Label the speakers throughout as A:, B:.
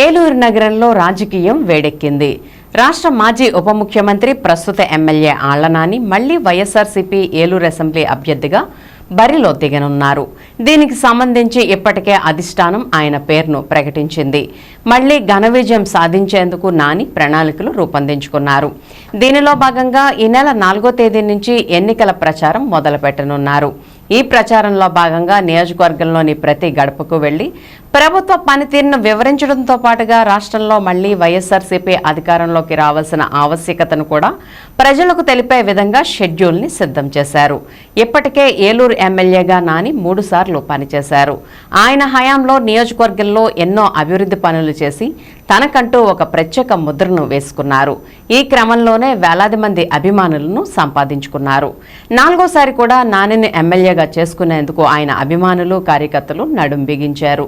A: ఏలూరు నగరంలో రాజకీయం వేడెక్కింది. రాష్ట్ర మాజీ ఉప ముఖ్యమంత్రి ప్రస్తుత ఎమ్మెల్యే ఆళ్ళనాని మళ్ళీ వైఎస్ఆర్సీపీ ఏలూరు అసెంబ్లీ అభ్యర్థిగా బరిలో దిగనున్నారు. దీనికి సంబంధించి ఇప్పటికే అధిష్టానం ఆయన పేరును ప్రకటించింది. మళ్ళీ ఘన విజయం సాధించేందుకు నాని ప్రణాళికలు రూపొందించుకున్నారు. దీనిలో భాగంగా ఈ నెల నాలుగో తేదీ నుంచి ఎన్నికల ప్రచారం మొదలుపెట్టనున్నారు. ఈ ప్రచారంలో భాగంగా నియోజకవర్గంలోని ప్రతి గడపకు వెళ్ళి ప్రభుత్వ పనితీరును వివరించడంతో పాటుగా రాష్ట్రంలో మళ్ళీ వైఎస్ఆర్సీపీ అధికారంలోకి రావాల్సిన ఆవశ్యకతను కూడా ప్రజలకు తెలిపే విధంగా షెడ్యూల్ని సిద్ధం చేశారు. ఇప్పటికే ఏలూరు ఎమ్మెల్యేగా నాని మూడుసార్లు పనిచేశారు. ఆయన హయాంలో నియోజకవర్గంలో ఎన్నో అభివృద్ధి పనులు చేసి తనకంటూ ఒక ప్రత్యేక ముద్రను వేసుకున్నారు. ఈ క్రమంలోనే వేలాది మంది అభిమానులను సంపాదించుకున్నారు. నాలుగోసారి కూడా నానిని ఎమ్మెల్యేగా చేసుకునేందుకు ఆయన అభిమానులు కార్యకర్తలు నడుం బిగించారు.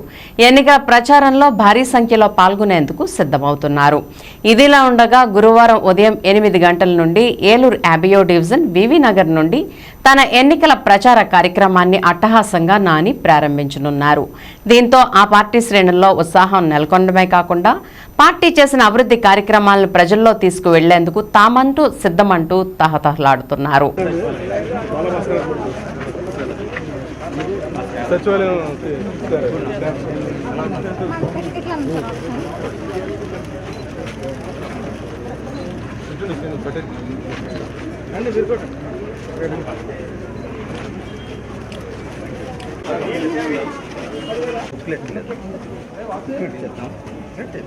A: ఎన్నికల ప్రచారంలో భారీ సంఖ్యలో పాల్గొనేందుకు సిద్ధమవుతున్నారు. ఇదిలా ఉండగా గురువారం ఉదయం ఎనిమిది గంటల నుండి ఏలూరు యాబియో డివిజన్ వివి నగర్ నుండి తన ఎన్నికల ప్రచార కార్యక్రమాన్ని అట్టహాసంగా నాని ప్రారంభించనున్నారు. దీంతో ఆ పార్టీ శ్రేణుల్లో ఉత్సాహం నెలకొనడమే కాకుండా పార్టీ చేసిన అభివృద్ధి కార్యక్రమాలను ప్రజల్లో తీసుకువెళ్ళేందుకు తామంటూ సిద్ధమంటూ తహతహలాడుతున్నారు.
B: 絶
C: 対。